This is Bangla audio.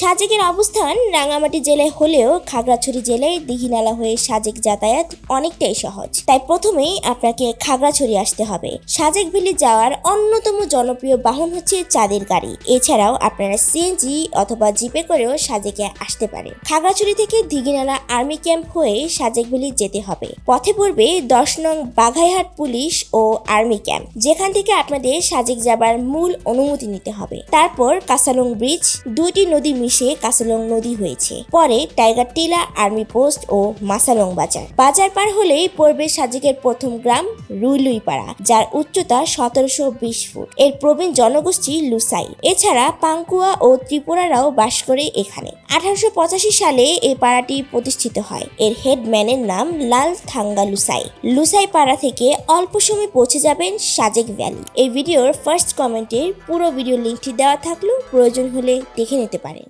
সাজেকের অবস্থান রাঙামাটি জেলায় হলেও খাগড়াছড়ি জেলায় দিঘিনালা হয়ে সাজেক যাতায়াত অনেকটাই সহজ। তাই প্রথমেই আপনাকে খাগড়াছড়ি আসতে হবে। সাজেক ভ্যালি যাওয়ার অন্যতম জনপ্রিয় বাহন হচ্ছে চাঁদের গাড়ি। এছাড়াও আপনারা সিএনজি অথবা জিপে করেও সাজেকে আসতে পারে খাগড়াছড়ি থেকে দিঘিনালা আর্মি ক্যাম্প হয়ে সাজেক ভ্যালি যেতে হবে। পথে পূর্বে দশ নং বাঘাইহাট পুলিশ ও আর্মি ক্যাম্প। যেখান থেকে আপনাদের সাজেক যাবার মূল অনুমতি নিতে হবে। তারপর কাসালং ব্রিজ, দুইটি নদী মিশে কাসালং নদী হয়েছে। পরে টাইগার টিলা, আর্মি পোস্ট ও মাসালং বাজার। বাজার পার হলেই পড়বে সাজেকের প্রথম গ্রাম রুইলুইপাড়া, যার উচ্চতা সতেরোশো বিশ ফুট। এর প্রবীণ জনগোষ্ঠী লুসাই। এছাড়া পাঙ্কুয়া ও ত্রিপুরারাও বাস করে এখানে। আঠারোশো পঁচাশি সালে এই পাড়াটি প্রতিষ্ঠিত হয়। এর হেডম্যানের নাম লাল থাঙ্গা লুসাই। লুসাই পাড়া থেকে অল্প সময় পৌঁছে যাবেন সাজেক ভ্যালি। এই ভিডিওর ফার্স্ট কমেন্টের পুরো ভিডিও লিঙ্কটি দেওয়া থাকলেও প্রয়োজন হলে দেখে নিতে পারেন।